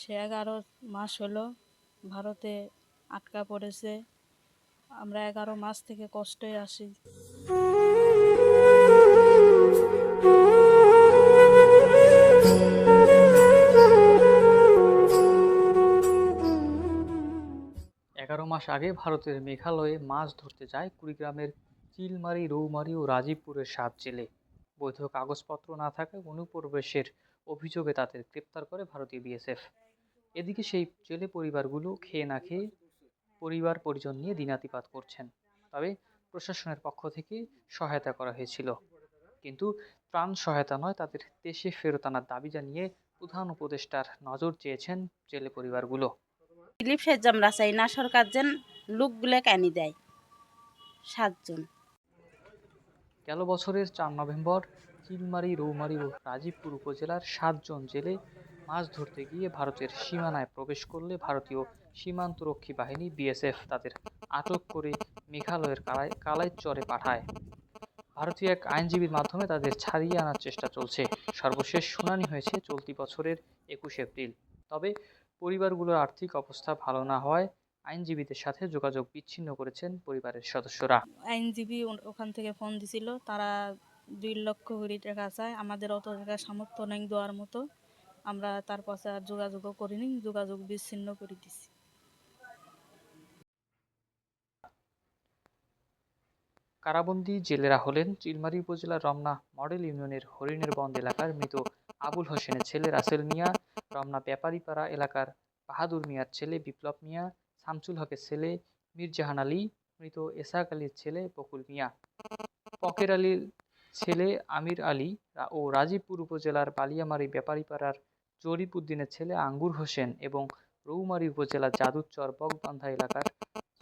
সে এগারো মাস হলো ভারতে আটকা পড়েছে। আমরা এগারো মাস থেকে কষ্টে আসি এগারো মাস আগে ভারতের মেঘালয়ে মাছ ধরতে যায় কুড়িগ্রামের চিলমারি, রৌমারি ও রাজীবপুরের সাত জেলে। বৈধ কাগজপত্র না থাকায় অনুপ্রবেশের অভিযোগে তাদের গ্রেপ্তার করে ভারতীয় বিএসএফ। এদিকে সেই জেলে পরিবারগুলো খেয়ে না খেয়ে পরিবার পরিজন নিয়ে দিনাতিপাত করছেন। তবে প্রশাসনের পক্ষ থেকে সহায়তা করা হয়েছিল। কিন্তু ত্রাণ সহায়তা নয় তাদের দেশে ফেরত আনার দাবি জানিয়ে প্রধান উপদেষ্টার নজর চেয়েছেন জেলে পরিবারগুলো। রিলিফ সেজ আমরা চাই না সরকার যেন লোকগুলো কানি দেয়। সাতজন। গেল বছরের চার নভেম্বর চিলমারি রৌমারি ও রাজীবপুর উপজেলার সাতজন জেলে মাছ ধরতে গিয়ে ভারতের সীমানায় প্রবেশ করলে ভারতীয় সীমান্তরক্ষী বাহিনী বিএসএফ তাদের আটক করে মেঘালয়ের কালাই, কালাইচরে পাঠায়। ভারতীয় এক আইনজীবীর মাধ্যমে তাদের ছাড়িয়ে আনার চেষ্টা চলছে। সর্বশেষ শুনানি হয়েছে চলতি বছরের একুশ এপ্রিল। তবে পরিবারগুলোর আর্থিক অবস্থা ভালো না হওয়ায় আইনজীবীদের সাথে যোগাযোগ বিচ্ছিন্ন করেছেন পরিবারের সদস্যরা। আইনজীবী ওখান থেকে ফোন দিছিল। তারা দুই লক্ষ কোটি টাকা চায় আমাদের অত টাকা সামর্থ্য নেই দেওয়ার মতো। আমরা তার পাশে আর যোগাযোগও করিনি, যোগাযোগ বিচ্ছিন্ন করে দিছি। কারাবন্দী জেলেরা হলেন চিলমারি উপজেলার রমনা মডেল ইউনিয়নের হরিণের বন্দ এলাকার মৃত আবুল হোসেনের ছেলে রাসেল মিয়া, রমনা ব্যাপারীপাড়া এলাকার বাহাদুর মিয়ার ছেলে বিপ্লব মিয়া, শামসুল হকের ছেলে মির্জাহান আলী, মৃত এসাক আলীর ছেলে বকুল মিয়া। পকের আলীর ছেলে আমির আলী ও রাজীবপুর উপজেলার বালিয়ামারি ব্যাপারীপাড়ার জরিপ উদ্দিনের ছেলে আঙ্গুর হোসেন এবং রৌমারী উপজেলার যাদুচর বকবান্ধা এলাকার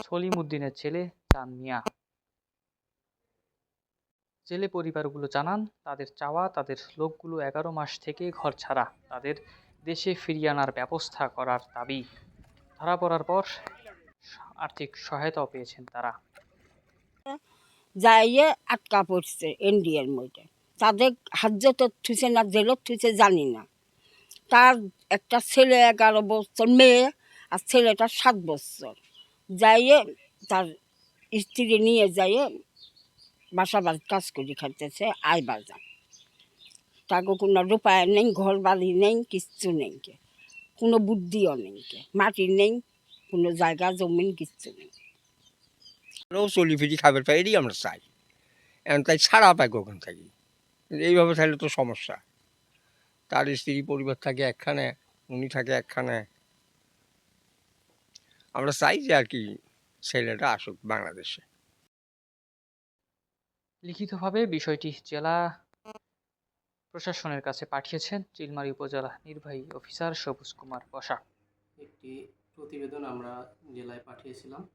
সলিম উদ্দিনের ছেলে চাঁদ মিয়া। জেলে পরিবারগুলো জানান, তাদের চাওয়া, তাদের লোকগুলো এগারো মাস থেকে ঘর ছাড়া, তাদের দেশে ফিরিয়ে আনার ব্যবস্থা করার দাবি। ধরা পড়ার পর আর্থিক সহায়তাও পেয়েছেন তারা। যাইয়ে আটকা পড়ছে ইন্ডিয়ার মধ্যে। তাদের হাজত থুছে না, জেলত থুছে জানি না। তার একটা ছেলে এগারো বছর, মেয়ে আর ছেলেটা সাত বছর। যাইয়ে তার স্ত্রী নিয়ে যাইয়ে বাসা বাড়ি কাজ করে খাইতেছে আয় বাজার তাকে কোনো রূপায় নেই ঘর বাড়ি নেই, কিচ্ছু নেই। কোনো বুদ্ধিও নেই। মাটি নেই, কোনো জায়গা, জমিন, কিচ্ছু নেই। আমরাও চলি ফিরি খাবার পাই এটাই আমরা চাই। এখন তাই ছাড়া পাই কখন থাকি? কিন্তু এইভাবে থাকলে তো সমস্যা। তার স্ত্রী পরিবার থাকে একখানে উনি থাকে একখানে। আমরা চাই যে আর কি ছেলেটা আসুক বাংলাদেশে। লিখিতভাবে বিষয়টি জেলা প্রশাসনের কাছে পাঠিয়েছেন চিলমারি উপজেলা নির্বাহী অফিসার সবুজ কুমার বসা। একটি প্রতিবেদন আমরা জেলায় পাঠিয়েছিলাম।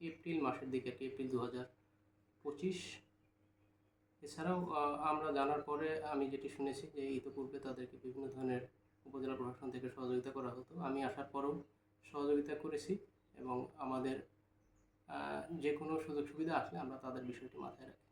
এপ্রিল মাসের দিকে এটি এপ্রিল দু হাজার পঁচিশ। এছাড়াও আমরা জানার পরে আমি যেটি শুনেছি যে ইতিপূর্বে তাদেরকে বিভিন্ন ধরনের উপজেলা প্রশাসন থেকে সহযোগিতা করা হতো। আমি আসার পরেও সহযোগিতা করেছি এবং আমাদের যে কোনো সুযোগ সুবিধা আসলে আমরা তাদের বিষয়টি মাথায় রাখি।